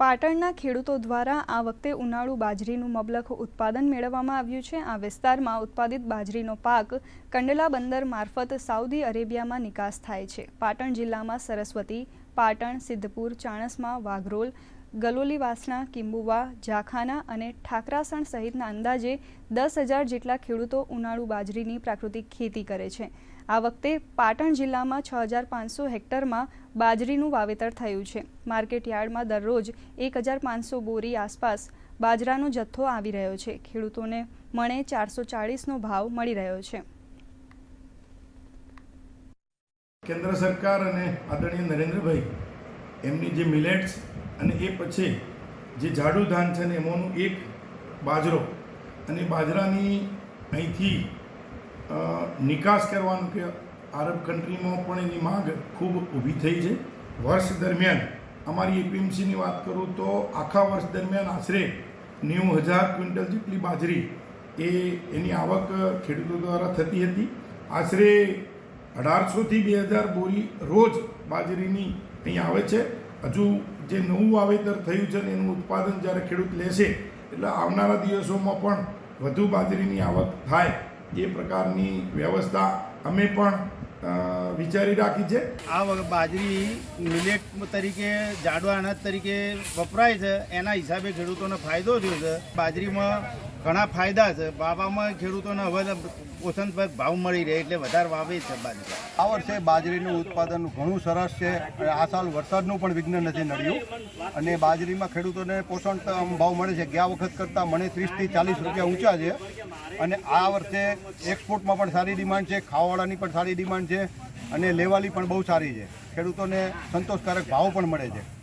પાટણના ખેડૂતો દ્વારા આ વખતે ઉનાળુ બાજરીનું મબલખ ઉત્પાદન મેળવવામાં આવ્યું છે. આ વિસ્તારમાં ઉત્પાદિત બાજરીનો પાક કંડલા બંદર મારફત સાઉદી અરેબિયામાં નિકાસ થાય છે. પાટણ જિલ્લામાં સરસ્વતી, પાટણ, સિદ્ધપુર, ચાણસમાં વાઘરોલ ગલોલી વાસણા, કિંબુવા જાખાના અને ઠાકરાસણ સહિતના અંદાજે દસ હજાર જેટલા ખેડૂતો ઉનાળુ બાજરીની પ્રાકૃતિક ખેતી કરે છે. આ વખતે પાટણ જિલ્લામાં છ હજાર પાંચસો હેક્ટરમાં બાજરીનું વાવેતર થયું છે. માર્કેટ યાર્ડમાં દરરોજ એક હજાર પાંચસો બોરી આસપાસ બાજરાનો જથ્થો આવી રહ્યો છે. ખેડૂતોને મણે ચારસો ચાળીસનો ભાવ મળી રહ્યો છે. કેન્દ્ર સરકાર અને આદરણીય નરેન્દ્રભાઈ એમની જે મિલેટ્સ અને એ પછી જે જાડુ ધાન છે ને એમાંનું એક બાજરો. અને બાજરાની અહીંથી નિકાસ કરવાનું કે આરબ કન્ટ્રીમાં પણ એની માંગ ખૂબ ઊભી થઈ છે. વર્ષ દરમિયાન, અમારી એપીએમસીની વાત કરું તો આખા વર્ષ દરમિયાન આશરે નેવું હજાર ક્વિન્ટલ જેટલી બાજરી એ એની આવક ખેડૂતો દ્વારા થતી હતી. આશરે અઢારસોથી બે હજાર બોરી રોજ બાજરીની અહીં આવે છે. હજુ જે નવું વાવેતર થયું છે ને એનું ઉત્પાદન જ્યારે ખેડૂત લેશે, એટલે આવનારા દિવસોમાં પણ વધુ બાજરીની આવક થાય. એ પ્રકારની વ્યવસ્થા અમે પણ વિચારી રાખી છે. આ વખત બાજરી મિલેટ તરીકે, જાડવા અનાજ તરીકે વપરાય છે. એના હિસાબે ખેડૂતોને ફાયદો થયો છે. બાજરીમાં ઘણા ફાયદા છે. વાવામાં ખેડૂતોને હવે પોષણ ભાવ મળી રહે એટલે વધારે વાવે છે બાજરી. આ વર્ષે બાજરીનું ઉત્પાદન ઘણું સરસ છે આ સાલ વરસાદનું પણ વિઘ્ન નથી નડ્યું. અને બાજરીમાં ખેડૂતોને પોષણ ભાવ મળે છે. ગયા વખત કરતાં મને ત્રીસથી ચાલીસ રૂપિયા ઊંચા છે. અને આ વર્ષે એક્સપોર્ટમાં પણ સારી ડિમાન્ડ છે. ખાવાવાળાની પણ સારી ડિમાન્ડ છે. અને લેવાલી પણ બહુ સારી છે. ખેડૂતોને સંતોષકારક ભાવ પણ મળે છે.